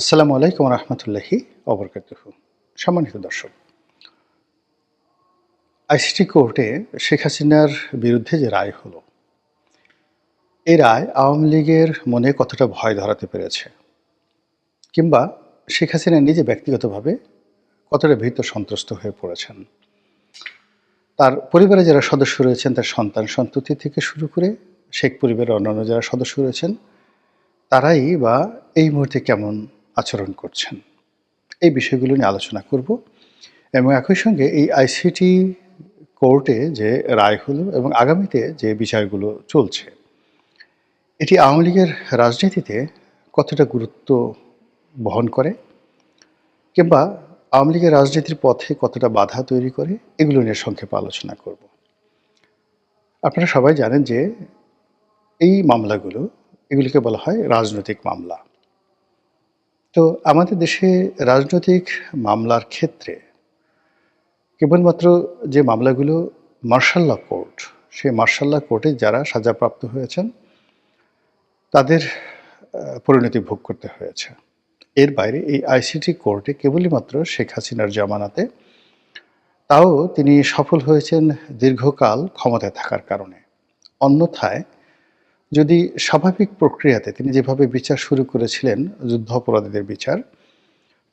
আসসালামু আলাইকুম রহমতুল্লাহি অবরকাতুহ সম্মানিত দর্শক আইসিটি কোর্টে শেখ হাসিনার বিরুদ্ধে যে রায় হলো, এই রায় আওয়ামী লীগের মনে কতটা ভয় ধরাতে পেরেছে কিংবা শেখ হাসিনা নিজে ব্যক্তিগতভাবে কতটা ভীত সন্ত্রস্ত হয়ে পড়েছেন? তার পরিবারে যারা সদস্য রয়েছেন, তার সন্তান সন্ততি থেকে শুরু করে শেখ পরিবারের অন্যান্য যারা সদস্য রয়েছেন, তারাই বা এই মুহূর্তে কেমন আচরণ করছেন। এই বিষয়গুলো নিয়ে আলোচনা করব এবং একই সঙ্গে এই আইসিটি কোর্টে যে রায় হলো এবং আগামীতে যে বিচারগুলো চলছে, এটি আওয়ামী লীগের রাজনীতিতে কতটা গুরুত্ব বহন করে কিংবা আওয়ামী লীগের রাজনীতির পথে কতটা বাধা তৈরি করে, এগুলো নিয়ে সংক্ষেপে আলোচনা করব। আপনারা সবাই জানেন যে এই মামলাগুলো, এগুলিকে বলা হয় রাজনৈতিক মামলা। তো আমাদের দেশে রাজনৈতিক মামলার ক্ষেত্রে কেবলমাত্র যে মামলাগুলো মার্শাল্লা কোর্ট, সেই মার্শাল্লা কোর্টে যারা সাজাপ্রাপ্ত হয়েছেন, তাদের পরিণতি ভোগ করতে হয়েছে। এর বাইরে এই আইসিটি কোর্টে কেবলই মাত্র শেখ হাসিনার জামানাতে তাও তিনি সফল হয়েছেন দীর্ঘকাল ক্ষমতায় থাকার কারণে। অন্যথায় যদি স্বাভাবিক প্রক্রিয়াতে তিনি যেভাবে বিচার শুরু করেছিলেন, যুদ্ধ অপরাধীদের বিচার,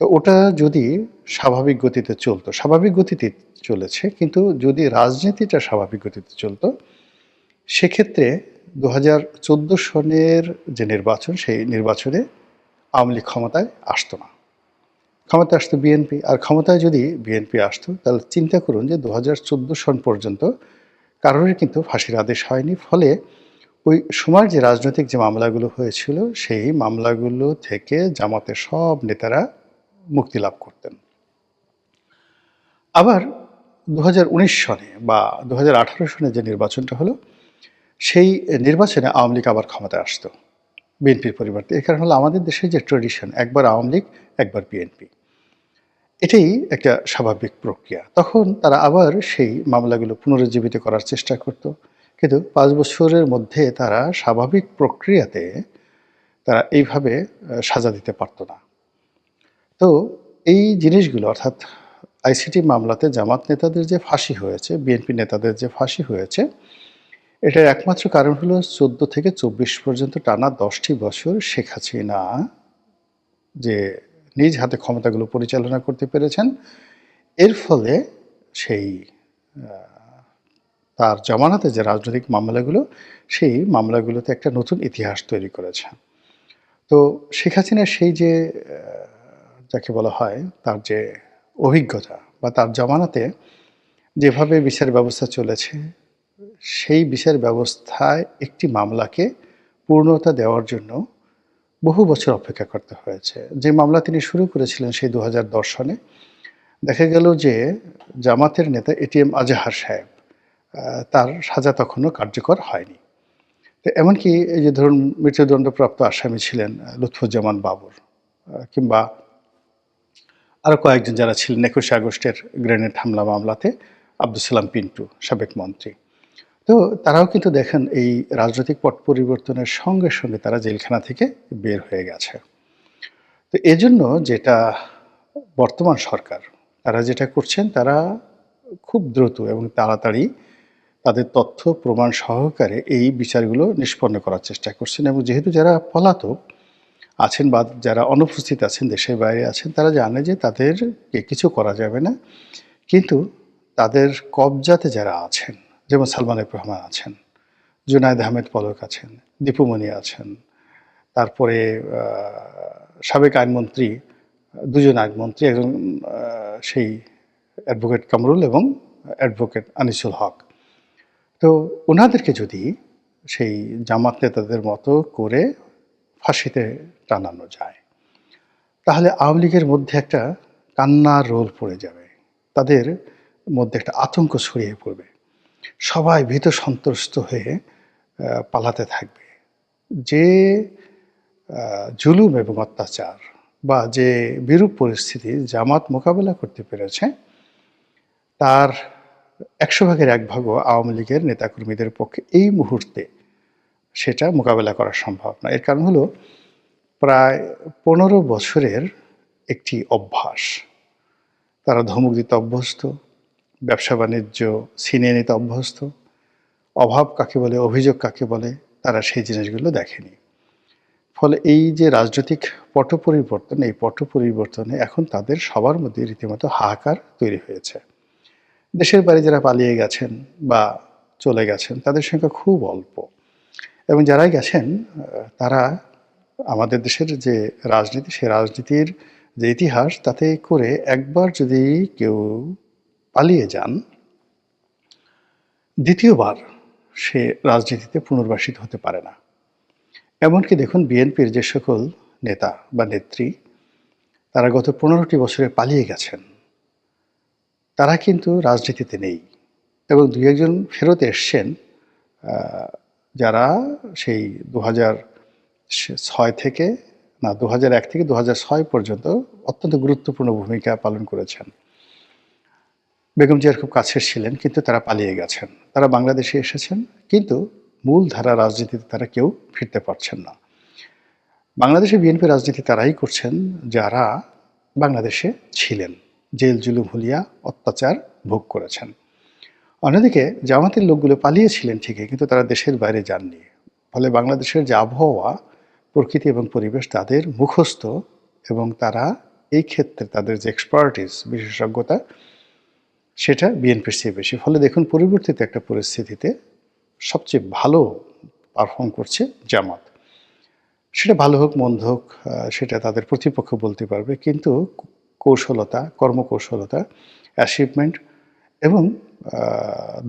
তো ওটা যদি স্বাভাবিক গতিতে চলতো, স্বাভাবিক গতিতে চলেছে, কিন্তু যদি রাজনীতিটা স্বাভাবিক গতিতে চলতো, সেক্ষেত্রে দু হাজার চোদ্দ সনের যে নির্বাচন, সেই নির্বাচনে আওয়ামী লীগ ক্ষমতায় আসতো না। ক্ষমতায় আসতো বিএনপি, আর ক্ষমতায় যদি বিএনপি আসতো, তাহলে চিন্তা করুন যে দু হাজার চোদ্দ সন পর্যন্ত কারোরই কিন্তু ফাঁসির আদেশ হয়নি, ফলে ওই সময় যে রাজনৈতিক যে মামলাগুলো হয়েছিল, সেই মামলাগুলো থেকে জামাতের সব নেতারা মুক্তি লাভ করতেন। আবার দু হাজার উনিশ সনে বা দু হাজার আঠারো সনে যে নির্বাচনটা হলো, সেই নির্বাচনে আওয়ামী লীগ আবার ক্ষমতায় আসতো বিএনপির পরিবর্তে। এর কারণ হলো আমাদের দেশে যে ট্রেডিশন একবার আওয়ামী লীগ, একবার বিএনপি। এটাই একটা স্বাভাবিক প্রক্রিয়া। তখন তারা আবার সেই মামলাগুলো পুনরুজ্জীবিত করার চেষ্টা করত। কিন্তু পাঁচ বছরের মধ্যে তারা স্বাভাবিক প্রক্রিয়াতে তারা এইভাবে সাজা দিতে পারতো না। তো এই জিনিসগুলো, অর্থাৎ আইসিটি মামলাতে জামাত নেতাদের যে ফাঁসি হয়েছে, বিএনপি নেতাদের যে ফাঁসি হয়েছে, এটার একমাত্র কারণ হলো চোদ্দ থেকে চব্বিশ পর্যন্ত টানা দশটি বছর শেখ হাসিনা যে নিজ হাতে ক্ষমতাগুলো পরিচালনা করতে পেরেছেন, এর ফলে সেই তার জমানাতে যে রাজনৈতিক মামলাগুলো, সেই মামলাগুলোতে একটা নতুন ইতিহাস তৈরি করেছে। তো শেখ হাসিনার সেই যে যাকে বলা হয়, তার যে অভিজ্ঞতা বা তার জমানাতে যেভাবে বিচার ব্যবস্থা চলেছে, সেই বিচার ব্যবস্থায় একটি মামলাকে পূর্ণতা দেওয়ার জন্য বহু বছর অপেক্ষা করতে হয়েছে। যে মামলা তিনি শুরু করেছিলেন সেই দু সনে দেখা গেল যে জামাতের নেতা এটিএম আজাহার সাহেব তার সাজা তখনও কার্যকর হয়নি। তো এমনকি এই যে ধরুন মৃত্যুদণ্ডপ্রাপ্ত আসামি ছিলেন লুৎফুজ্জামান বাবর কিংবা আরও কয়েকজন যারা ছিলেন একুশে আগস্টের গ্রেনেড হামলা মামলাতে আব্দুল সালাম পিন্টু, সাবেক মন্ত্রী। তো তারাও কিন্তু দেখেন এই রাজনৈতিক পট পরিবর্তনের সঙ্গে সঙ্গে তারা জেলখানা থেকে বের হয়ে গেছে। তো এজন্য যেটা বর্তমান সরকার, তারা যেটা করছেন, তারা খুব দ্রুত এবং তাড়াতাড়ি তাদের তথ্য প্রমাণ সহকারে এই বিচারগুলো নিষ্পন্ন করার চেষ্টা করছেন এবং যেহেতু যারা পলাতক আছেন বা যারা অনুপস্থিত আছেন, দেশের বাইরে আছেন, তারা জানে যে তাদেরকে কিছু করা যাবে না। কিন্তু তাদের কবজাতে যারা আছেন, যেমন সালমান রহমান আছেন, জুনায়দ আহমেদ পলক আছেন দীপুমণি আছেন, তারপরে সাবেক আইনমন্ত্রী, দুজন আইনমন্ত্রী, একজন সেই অ্যাডভোকেট কামরুল এবং অ্যাডভোকেট আনিসুল হক। তো ওনাদেরকে যদি সেই জামাত নেতাদের মতো করে ফাঁসিতে টানানো যায়, তাহলে আওয়ামী লীগের মধ্যে একটা কান্নার রোল পড়ে যাবে। তাদের মধ্যে একটা আতঙ্ক ছড়িয়ে পড়বে। সবাই ভীত সন্ত্রস্ত হয়ে পালাতে থাকবে। যে জুলুম এবং অত্যাচার বা যে বিরূপ পরিস্থিতি জামাত মোকাবেলা করতে পেরেছে, তার একশো ভাগের এক ভাগও আওয়ামী লীগের নেতাকর্মীদের পক্ষে এই মুহূর্তে সেটা মোকাবেলা করা সম্ভব না এর কারণ হলো, প্রায় পনেরো বছরের একটি অভ্যাস। তারা ধমক দিতে অভ্যস্ত, ব্যবসা বাণিজ্য, ছিনিয়ে নিতে অভ্যস্ত, অভাব কাকে বলে, অভিযোগ কাকে বলে, তারা সেই জিনিসগুলো দেখেনি। ফলে এই যে রাজনৈতিক পট পরিবর্তন এই পট পরিবর্তনে এখন তাদের সবার মধ্যে রীতিমতো হাহাকার তৈরি হয়েছে। দেশের বাইরে যারা পালিয়ে গেছেন বা চলে গেছেন, তাদের সংখ্যা খুব অল্প। এবং যারাই গেছেন, তারা আমাদের দেশের যে রাজনীতি, সেই রাজনীতির যে ইতিহাস, তাতে করে একবার যদি কেউ পালিয়ে যান, দ্বিতীয়বার সে রাজনীতিতে পুনর্বাসিত হতে পারে না। এমনকি দেখুন, বিএনপির যে সকল নেতা বা নেত্রী, তারা গত পনেরোটি বছরে পালিয়ে গেছেন। তারা কিন্তু রাজনীতিতে নেই। এবং দুই একজন ফেরত এসছেন যারা সেই দু ছয় থেকে, না দু এক থেকে দু ছয় পর্যন্ত অত্যন্ত গুরুত্বপূর্ণ ভূমিকা পালন করেছেন। বেগম জিয়ার খুব কাছের ছিলেন, কিন্তু তারা পালিয়ে গেছেন। তারা বাংলাদেশে এসেছেন, কিন্তু মূল ধারা রাজনীতিতে তারা কেউ ফিরতে পারছেন না। বাংলাদেশে বিএনপি রাজনীতি তারাই করছেন যারা বাংলাদেশে ছিলেন। জেল জুলুম হুলিয়া অত্যাচার ভোগ করেছেন। অন্যদিকে জামাতের লোকগুলো পালিয়েছিলেন ঠিকই, কিন্তু তারা দেশের বাইরে যাননি। ফলে বাংলাদেশের যে আবহাওয়া, প্রকৃতি এবং পরিবেশ তাদের মুখস্থ এবং তারা এই ক্ষেত্রে তাদের যে এক্সপার্টিস বিশেষজ্ঞতা, সেটা বিএনপির চেয়ে বেশি। ফলে দেখুন পরিবর্তিত একটা পরিস্থিতিতে সবচেয়ে ভালো পারফর্ম করছে জামাত। সেটা ভালো হোক, মন্দ হোক সেটা তাদের প্রতিপক্ষ বলতে পারবে, কিন্তু কৌশলতা, কর্মকৌশলতা অ্যাচিভমেন্ট এবং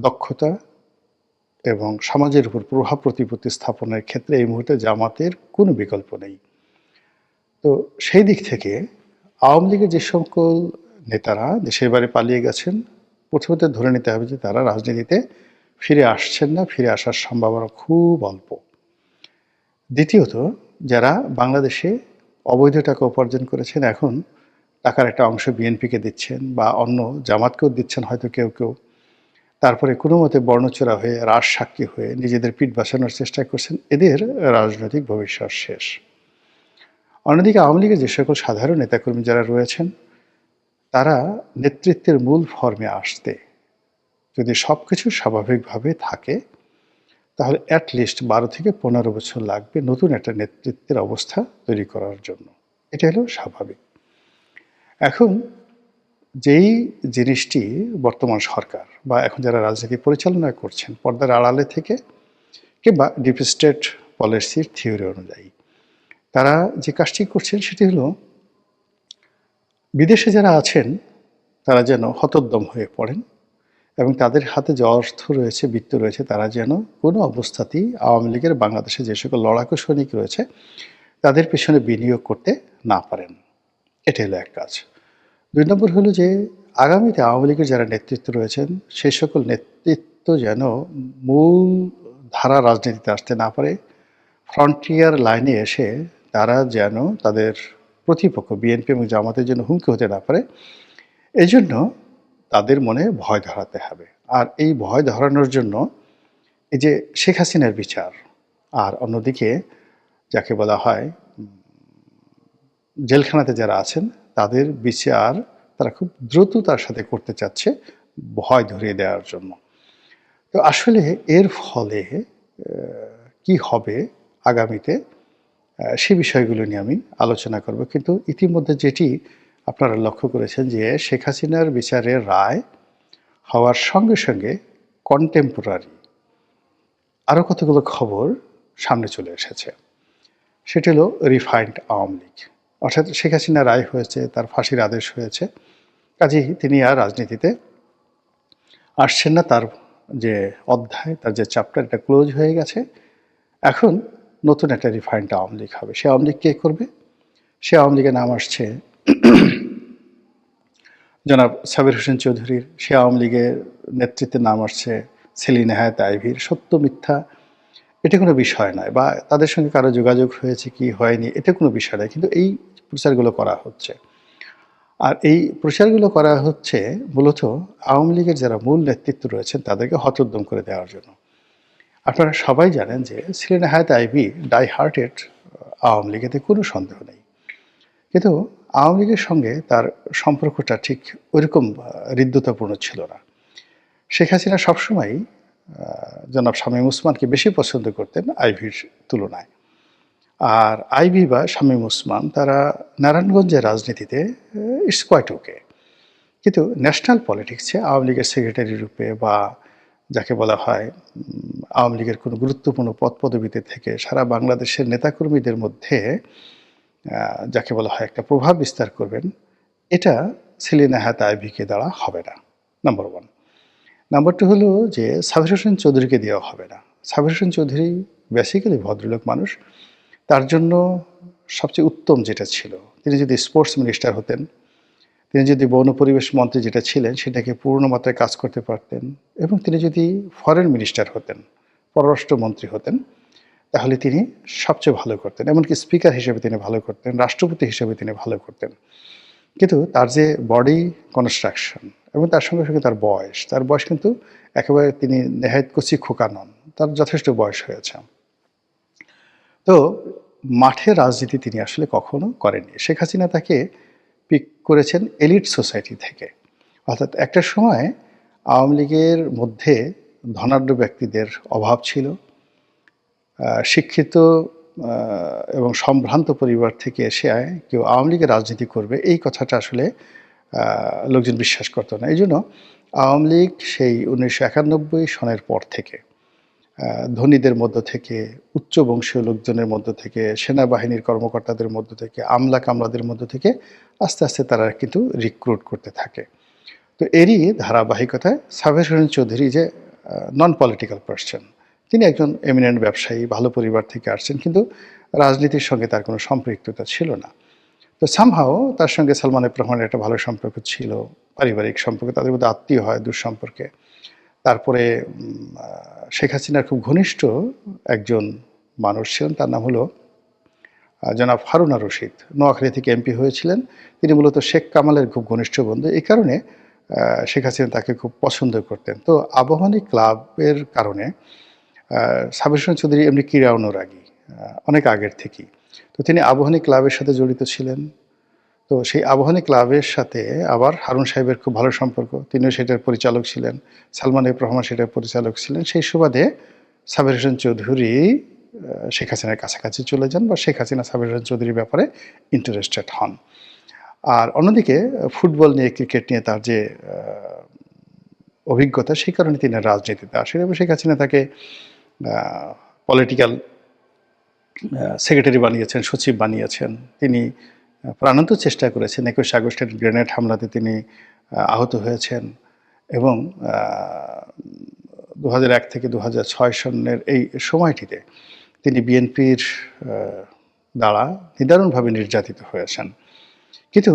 দক্ষতা এবং সমাজের উপর প্রভাব প্রতিপত্তি স্থাপনের ক্ষেত্রে এই মুহূর্তে জামাতের কোনো বিকল্প নেই। তো সেই দিক থেকে আওয়ামী লীগের যে সকল নেতারা দেশের বাইরে পালিয়ে গেছেন, প্রথমত ধরে নিতে হবে যে তারা রাজনীতিতে ফিরে আসছেন না, ফিরে আসার সম্ভাবনা খুব অল্প। দ্বিতীয়ত, যারা বাংলাদেশে অবৈধ টাকা উপার্জন করেছেন, এখন টাকার একটা অংশ বিএনপিকে দিচ্ছেন বা অন্য জামাতকেও দিচ্ছেন হয়তো কেউ কেউ। তারপরে কোনো মতে বর্ণচোরা হয়ে, রাস সাক্ষী হয়ে নিজেদের পিঠ বাঁচানোর চেষ্টা করছেন। এদের রাজনৈতিক ভবিষ্যৎ শেষ। অন্যদিকে আওয়ামী লীগের যে সকল সাধারণ নেতাকর্মী যারা রয়েছেন, তারা নেতৃত্বের মূল ফর্মে আসতে যদি সব কিছু স্বাভাবিকভাবে থাকে, তাহলে অ্যাটলিস্ট বারো থেকে পনেরো বছর লাগবে নতুন একটা নেতৃত্বের অবস্থা তৈরি করার জন্য। এটা হলো স্বাভাবিক। এখন যেই জিনিসটি বর্তমান সরকার বা এখন যারা রাজনীতি পরিচালনা করছেন, পর্দার আড়ালে থেকে কিংবা ডিপ স্টেট পলিসির থিওরি অনুযায়ী, তারা যে কাজটি করছেন সেটি হলো, বিদেশে যারা আছেন, তারা যেন হতোদ্যম হয়ে পড়েন এবং তাদের হাতে যে অর্থ রয়েছে, বৃত্ত রয়েছে, তারা যেন কোনো অবস্থাতেই আওয়ামী লীগের বাংলাদেশে যে সকল লড়াকু সৈনিক রয়েছে, তাদের পেছনে বিনিয়োগ করতে না পারেন। এটা হলো এক কাজ। দুই নম্বর হলো যে, আগামীতে আওয়ামী লীগের যারা নেতৃত্ব রয়েছেন, সেই সকল নেতৃত্ব যেন মূল ধারা রাজনীতিতে আসতে না পারে, ফ্রন্টিয়ার লাইনে এসে তারা যেন তাদের প্রতিপক্ষ বিএনপি এবং জামাতের জন্য হুমকি হতে না পারে এই জন্য তাদের মনে ভয় ধরাতে হবে। আর এই ভয় ধরানোর জন্য এই যে শেখ হাসিনার বিচার, আর অন্যদিকে যাকে বলা হয় জেলখানাতে যারা আছেন, তাদের বিচার তারা খুব দ্রুততার সাথে করতে চাচ্ছে ভয় ধরিয়ে দেওয়ার জন্য। তো আসলে এর ফলে কি হবে আগামীতে সে বিষয়গুলো নিয়ে আমি আলোচনা করব। কিন্তু ইতিমধ্যে যেটি আপনারা লক্ষ্য করেছেন যে শেখ হাসিনার বিচারের রায় হওয়ার সঙ্গে সঙ্গে কন্টেম্পোরারি আরও কতগুলো খবর সামনে চলে এসেছে। সেটি হলো রিফাইন্ড আওয়ামী লীগ। অর্থাৎ শেখ হাসিনা রায় হয়েছে, তার ফাঁসির আদেশ হয়েছে। কাজেই তিনি আর রাজনীতিতে আসছেন না। তার যে অধ্যায়, তার যে চ্যাপ্টার এটা ক্লোজ হয়ে গেছে। এখন নতুন একটা রিফাইন্ড আওয়ামী লীগ হবে। সে আওয়ামী লীগ কে করবে? সে আওয়ামী লীগের নাম আসছে জনাব সাবির হোসেন চৌধুরীর। সে আওয়ামী লীগের নেতৃত্বের নাম আসছে সেলিনা হায়াত আইভির। সত্য মিথ্যা এটা কোনো বিষয় নয় বা তাদের সঙ্গে কারও যোগাযোগ হয়েছে কি হয়নি, এটা কোনো বিষয় নয়। কিন্তু এই প্রচারগুলো করা হচ্ছে। আর এই প্রচারগুলো করা হচ্ছে মূলত আওয়ামী লীগের যারা মূল নেতৃত্ব রয়েছেন তাদেরকে হতোদ্যম করে দেওয়ার জন্য। আপনারা সবাই জানেন যে সেলিনা হায়াত আইভি ডাই হার্টেড আওয়ামী লীগেতে কোনো সন্দেহ নেই। কিন্তু আওয়ামী লীগের সঙ্গে তার সম্পর্কটা ঠিক ওইরকম হৃদ্যতাপূর্ণ ছিল না। শেখ হাসিনা সবসময় জনাব শামীম উসমানকে বেশি পছন্দ করতেন আইভির তুলনায়। আর আইভি বা শামীম উসমান তারা নারায়ণগঞ্জের রাজনীতিতে ইটস কোয়াইট ওকে কিন্তু ন্যাশনাল পলিটিক্সে আওয়ামী লীগের সেক্রেটারি রূপে বা যাকে বলা হয় আওয়ামী লীগের কোনো গুরুত্বপূর্ণ পদ পদবিতে থেকে সারা বাংলাদেশের নেতাকর্মীদের মধ্যে যাকে বলা হয় একটা প্রভাব বিস্তার করবেন, এটা সেলিনা হায়াত আইভিকে দ্বারা হবে না। নাম্বার ওয়ান নাম্বার টু হলো যে সাবির হোসেন চৌধুরীকে দেওয়া হবে না। সাবির হোসেন চৌধুরী বেসিক্যালি ভদ্রলোক মানুষ। তার জন্য সবচেয়ে উত্তম যেটা ছিল, তিনি যদি স্পোর্টস মিনিস্টার হতেন, তিনি যদি বন পরিবেশ মন্ত্রী যেটা ছিলেন, সেটাকে পূর্ণ মাত্রায় কাজ করতে পারতেন এবং তিনি যদি ফরেন মিনিস্টার হতেন পররাষ্ট্রমন্ত্রী হতেন, তাহলে তিনি সবচেয়ে ভালো করতেন। এমনকি স্পিকার হিসেবে তিনি ভালো করতেন, রাষ্ট্রপতি হিসেবে তিনি ভালো করতেন। কিন্তু তার যে বডি কনস্ট্রাকশন এবং তার সঙ্গে সঙ্গে তার বয়স। তার বয়স কিন্তু একেবারে তিনি নেহায়ত কচি খোকা নন, তার যথেষ্ট বয়স হয়েছে। তো মাঠে রাজনীতি তিনি আসলে কখনো করেননি। শেখ হাসিনা তাকে পিক করেছেন এলিট সোসাইটি থেকে। অর্থাৎ একটা সময় আওয়ামী লীগের মধ্যে ধনাঢ্য ব্যক্তিদের অভাব ছিল। শিক্ষিত এবং সম্ভ্রান্ত পরিবার থেকে এসে কেউ আওয়ামী লীগের রাজনীতি করবে, এই কথাটা আসলে লোকজন বিশ্বাস করতো না। এই জন্য আওয়ামী লীগ সেই উনিশশো একানব্বই সনের পর থেকে ধনীদের মধ্য থেকে উচ্চ বংশীয় লোকজনের মধ্য থেকে, সেনাবাহিনীর কর্মকর্তাদের মধ্য থেকে, আমলা কামলাদের মধ্য থেকে আস্তে আস্তে তারা কিন্তু রিক্রুট করতে থাকে। তো এরই ধারাবাহিকতায় সাবের হোসেন চৌধুরী যে নন পলিটিক্যাল পার্সন তিনি একজন এমিনেন্ট ব্যবসায়ী, ভালো পরিবার থেকে আসছেন, কিন্তু রাজনীতির সঙ্গে তার কোনো সম্পৃক্ততা ছিল না। তো সামহাও তার সঙ্গে সালমান রহমানের একটা ভালো সম্পর্ক ছিল, পারিবারিক সম্পর্ক, তাদের মধ্যে আত্মীয় হয় দুঃসম্পর্কে তারপরে শেখ হাসিনার খুব ঘনিষ্ঠ একজন মানুষ ছিলেন, তার নাম হলো জনাব হারুনা রশিদ। নোয়াখালী থেকে এমপি হয়েছিলেন। তিনি মূলত শেখ কামালের খুব ঘনিষ্ঠ বন্ধু। এই কারণে শেখ হাসিনা তাকে খুব পছন্দ করতেন। তো আবাহনী ক্লাবের কারণে হোসেন চৌধুরী এমনি ক্রীড়া অনুরাগী অনেক আগের থেকেই। তো তিনি আবহানী ক্লাবের সাথে জড়িত ছিলেন। তো সেই আবাহনী ক্লাবের সাথে আবার হারুন সাহেবের খুব ভালো সম্পর্ক। তিনিও সেটার পরিচালক ছিলেন, সালমান এফ রহমান সেটার পরিচালক ছিলেন। সেই সুবাদে সাবির হোসেন চৌধুরী শেখ হাসিনার কাছাকাছি চলে যান বা শেখ হাসিনা, সাবির হোসেন চৌধুরীর ব্যাপারে ইন্টারেস্টেড হন। আর অন্যদিকে ফুটবল নিয়ে, ক্রিকেট নিয়ে তার যে অভিজ্ঞতা, সেই কারণে তিনি রাজনীতিতে আসেন এবং শেখ হাসিনা তাকে পলিটিক্যাল সেক্রেটারি বানিয়েছেন, সচিব বানিয়েছেন। তিনি প্রাণান্ত চেষ্টা করেছেন। একুশে আগস্টের গ্রেনেড হামলাতে তিনি আহত হয়েছেন এবং দু এক থেকে দু ছয় সনের এই সময়টিতে তিনি বিএনপির দ্বারা নিদারুণভাবে নির্যাতিত হয়েছেন কিন্তু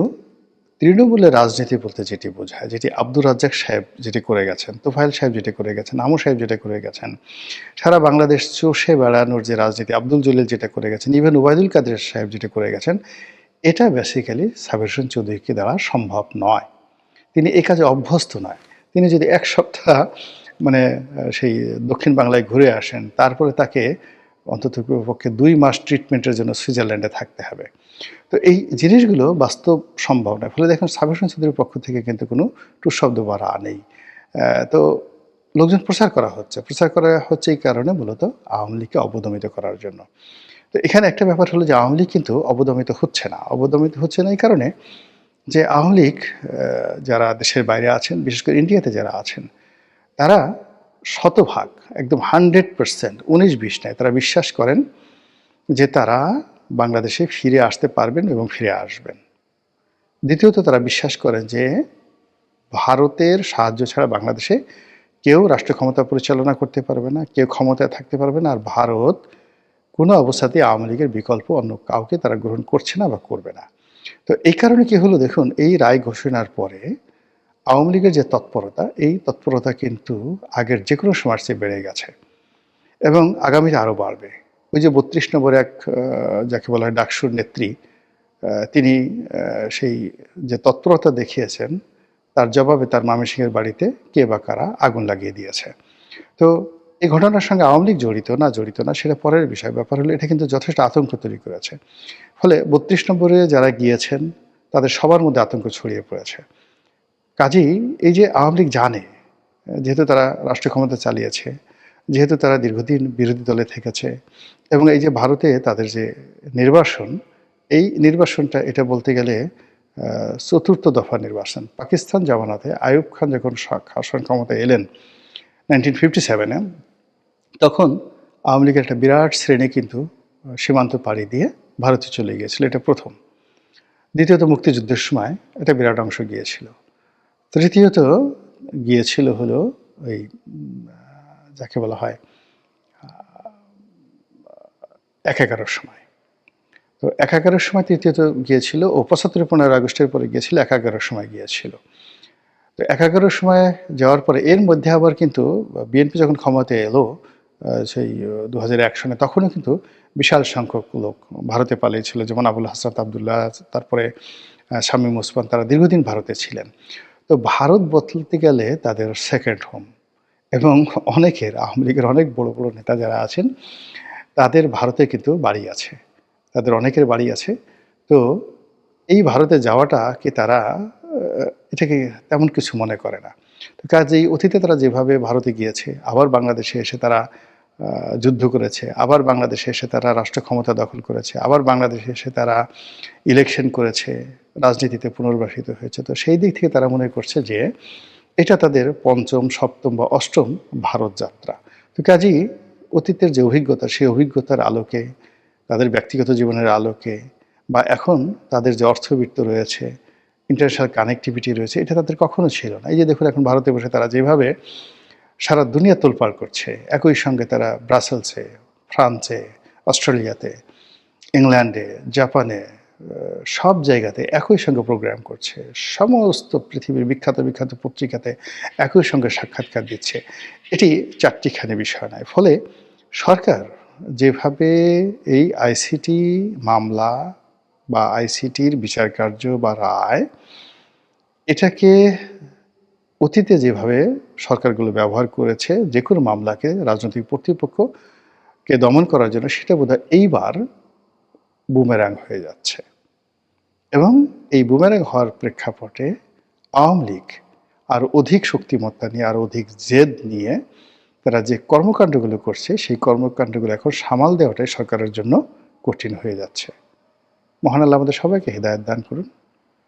তৃণমূলের রাজনীতি বলতে যেটি বোঝায়, যেটি আব্দুর রাজ্জাক সাহেব যেটি করে গেছেন তোফাইল সাহেব যেটি করে গেছেন, আমু সাহেব যেটা করে গেছেন, সারা বাংলাদেশ চষে বেড়ানোর যে রাজনীতি, আব্দুল জলিল যেটা করে গেছেন ইভেন ওবায়দুল কাদের সাহেব যেটা করে গেছেন, এটা বেসিক্যালি সাবির হোসেন চৌধুরীকে দ্বারা সম্ভব নয়। তিনি এই কাজে অভ্যস্ত নয়। তিনি যদি এক সপ্তাহ মানে সেই দক্ষিণ বাংলায় ঘুরে আসেন, তারপরে তাকে অন্তত পক্ষে দুই মাস ট্রিটমেন্টের জন্য সুইজারল্যান্ডে থাকতে হবে। তো এই জিনিসগুলো বাস্তব সম্ভব নয়। ফলে দেখুন হোসেন চৌধুরীর পক্ষ থেকে কিন্তু কোনো টু শব্দ বাড়া নেই তো লোকজন প্রচার করা হচ্ছে। প্রচার করা হচ্ছে এই কারণে মূলত আওয়ামী লীগকে অবদমিত করার জন্য। তো এখানে একটা ব্যাপার হলো যে আওয়ামী লীগ কিন্তু অবদমিত হচ্ছে না। অবদমিত হচ্ছে না এই কারণে যে আওয়ামী লীগ যারা দেশের বাইরে আছেন, বিশেষ করে ইন্ডিয়াতে যারা আছেন, তারা শতভাগ, একদম হান্ড্রেড পার্সেন্ট, উনিশ বিশ নয় তারা বিশ্বাস করেন যে তারা বাংলাদেশে ফিরে আসতে পারবেন এবং ফিরে আসবেন। দ্বিতীয়ত তারা বিশ্বাস করেন যে ভারতের সাহায্য ছাড়া বাংলাদেশে কেউ রাষ্ট্র ক্ষমতা পরিচালনা করতে পারবে না, কেউ ক্ষমতায় থাকতে পারবে না, আর ভারত কোনো অবস্থাতেই আওয়ামী লীগের বিকল্প অন্য কাউকে তারা গ্রহণ করছে না বা করবে না। তো এই কারণে কি হলো? দেখুন, এই রায় ঘোষণার পরে আওয়ামী লীগের যে তৎপরতা, এই তৎপরতা কিন্তু আগের যে কোনো সময়ের চেয়ে বেড়ে গেছে এবং আগামীতে আরও বাড়বে। ওই যে বত্রিশ নম্বর এক যাকে বলা হয় ডাকসুর নেত্রী তিনি সেই যে তৎপরতা দেখিয়েছেন, তার জবাবে তার মামিসিংহের বাড়িতে কে বা কারা আগুন লাগিয়ে দিয়েছে। তো এই ঘটনার সঙ্গে আওয়ামী লীগ জড়িত না জড়িত না, সেটা পরের বিষয়। ব্যাপার হলো এটা কিন্তু যথেষ্ট আতঙ্ক তৈরি করেছে। ফলে বত্রিশ নম্বরে যারা গিয়েছেন, তাদের সবার মধ্যে আতঙ্ক ছড়িয়ে পড়েছে। কাজেই এই যে আওয়ামী লীগ জানে, যেহেতু তারা রাষ্ট্র ক্ষমতা চালিয়েছে, যেহেতু তারা দীর্ঘদিন বিরোধী দলে থেকেছে, এবং এই যে ভারতে তাদের যে নির্বাসন, এই নির্বাসনটা এটা বলতে গেলে চতুর্থ দফা নির্বাচন পাকিস্তান জামানাতে আয়ুব খান যখন শাসন ক্ষমতায় এলেন নাইনটিন ফিফটি সেভেনে তখন আওয়ামী লীগের একটা বিরাট শ্রেণি কিন্তু সীমান্ত পাড়ি দিয়ে ভারতে চলে গিয়েছিল। এটা প্রথম। দ্বিতীয়ত মুক্তিযুদ্ধের সময় একটা বিরাট অংশ গিয়েছিল। তৃতীয়ত গিয়েছিল হলো ওই যাকে বলা হয় এক এগারোর সময়। তো এক এগারোর সময় তৃতীয়ত গিয়েছিল ও পঁচাত্তর পনেরো আগস্টের পরে গিয়েছিল এক এগারোর সময় গিয়েছিল। তো এক এগারোর সময় যাওয়ার পরে এর মধ্যে আবার কিন্তু বিএনপি যখন ক্ষমতায় এলো সেই দু হাজার এক সনে তখনও কিন্তু বিশাল সংখ্যক লোক ভারতে পালিয়েছিল। যেমন আবুল হাসরাত আবদুল্লাহ তারপরে আহ, শামীম ওসমান তারা দীর্ঘদিন ভারতে ছিলেন। তো ভারত বদলতে গেলে তাদের সেকেন্ড হোম এবং অনেকের আওয়ামী লীগের অনেক বড় বড় নেতা যারা আছেন, তাদের ভারতে কিন্তু বাড়ি আছে। তাদের অনেকের বাড়ি আছে। তো এই ভারতে যাওয়াটা কি তারা এটাকে তেমন কিছু মনে করে না? তো কাজেই অতীতে তারা যেভাবে ভারতে গিয়েছে, আবার বাংলাদেশে এসে তারা যুদ্ধ করেছে, আবার বাংলাদেশে এসে তারা রাষ্ট্র ক্ষমতা দখল করেছে, আবার বাংলাদেশে এসে তারা ইলেকশন করেছে, রাজনীতিতে পুনর্বাসিত হয়েছে। তো সেই দিক থেকে তারা মনে করছে যে এটা তাদের পঞ্চম, সপ্তম বা অষ্টম ভারত যাত্রা। তো কাজেই অতীতের যে অভিজ্ঞতা, সেই অভিজ্ঞতার আলোকে, তাদের ব্যক্তিগত জীবনের আলোকে, বা এখন তাদের যে অর্থবিত্ত রয়েছে ইন্টারন্যাশনাল কানেক্টিভিটি রয়েছে, এটা তাদের কখনো ছিল না। এই যে দেখুন, এখন ভারতে বসে তারা যেভাবে সারা দুনিয়া তোলপাড় করছে। একই সঙ্গে তারা ব্রাসেলসে, ফ্রান্সে, অস্ট্রেলিয়াতে, ইংল্যান্ডে, জাপানে সব জায়গাতে একই সঙ্গে প্রোগ্রাম করছে। সমস্ত পৃথিবীর বিখ্যাত বিখ্যাত পত্রিকাতে একই সঙ্গে সাক্ষাৎকার দিচ্ছে। এটি চারটিখানি বিষয় নয়, ফলে সরকার যেভাবে এই আইসিটি মামলা বা আইসিটির বিচার কার্য বা রায় এটাকে অতীতে যেভাবে সরকারগুলো ব্যবহার করেছে, যে কোনো মামলাকে রাজনৈতিক কর্তৃপক্ষকে দমন করার জন্য সেটা বোধহয় এইবার বুমেরাং হয়ে যাচ্ছে। এবং এই বুমেরাং হওয়ার প্রেক্ষাপটে আওয়ামী লীগ আরও অধিক শক্তিমত্তা নিয়ে, আর অধিক জেদ নিয়ে তারা যে কর্মকাণ্ডগুলো করছে, সেই কর্মকাণ্ডগুলো এখন সামাল দেওয়াটাই সরকারের জন্য কঠিন হয়ে যাচ্ছে। মহান আল্লাহ আমাদের সবাইকে হৃদায়ত দান করুন।